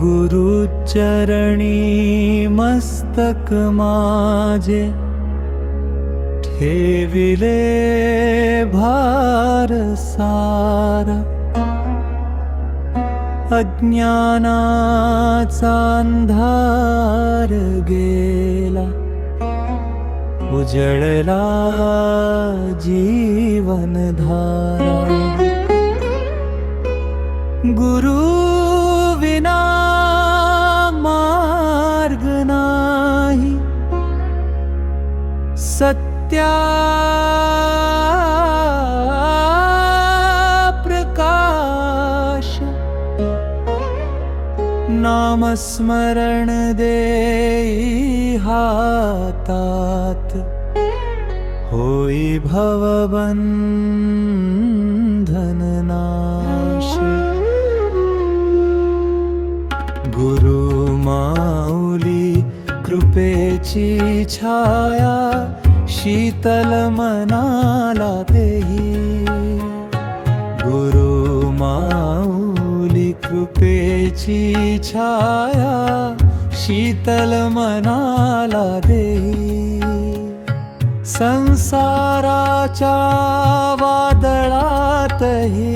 गुरुचरणी मस्तक मा जे वि भार अज्ञानाचा अंधार गेला. उजळला जीवनधारा. गुरु नामस्मरण देहातात् भवबन्धन नाश। गुरु माौली कृपे छाया शीतलमनाला तेहि गुरु मा कृपेची छाया शीतल मनाला देही संसाराच्या वादळातही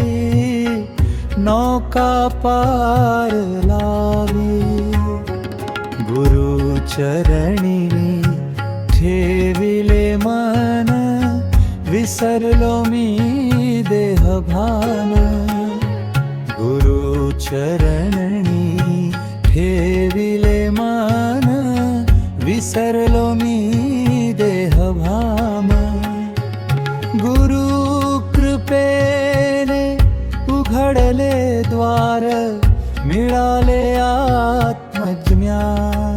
नौका पार लावी. गुरुचरणी ठेविले मन विसरलो मी देहभान शरणनी ठेविले मान विसरलो मी देहभाम. गुरु कृपेने उघडले द्वार मिळाले आत्मज्ञान.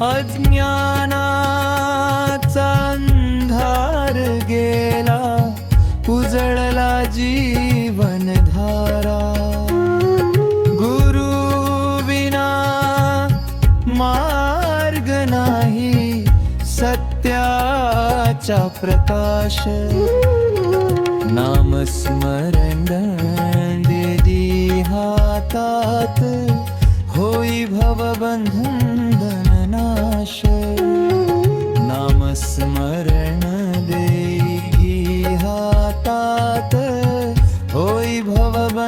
अज्ञानाचा अंधार गेला उजळला जीवनधारा. गुरु विना मार्ग नाही सत्याचा प्रकाश. नामस्मरण दे हातात होई भवबंधन नामस्मरणदेवतात् वै भवबन्धनाश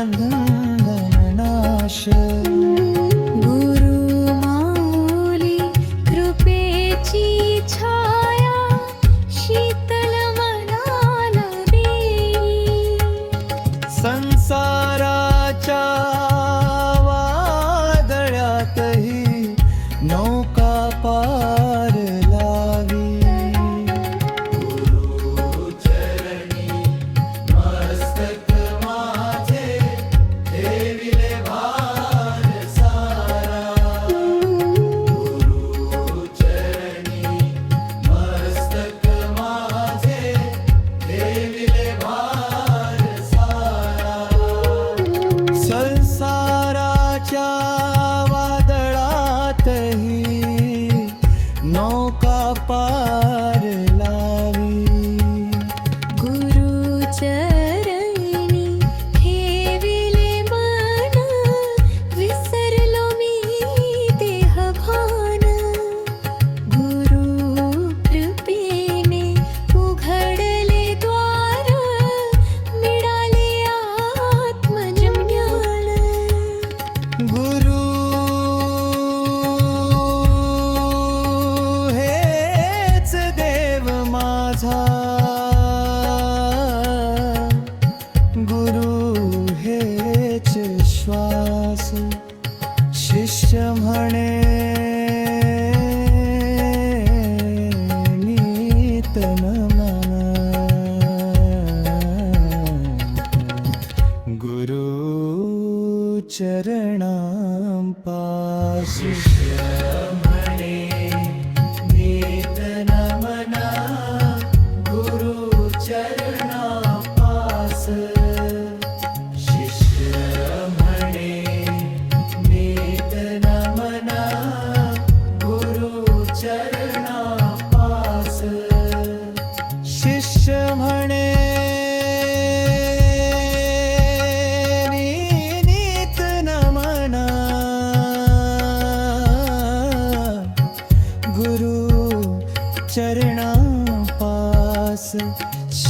day. शिष्य म्हणे नीत गुरु चरणां पासु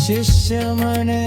ശിഷ്യമണേ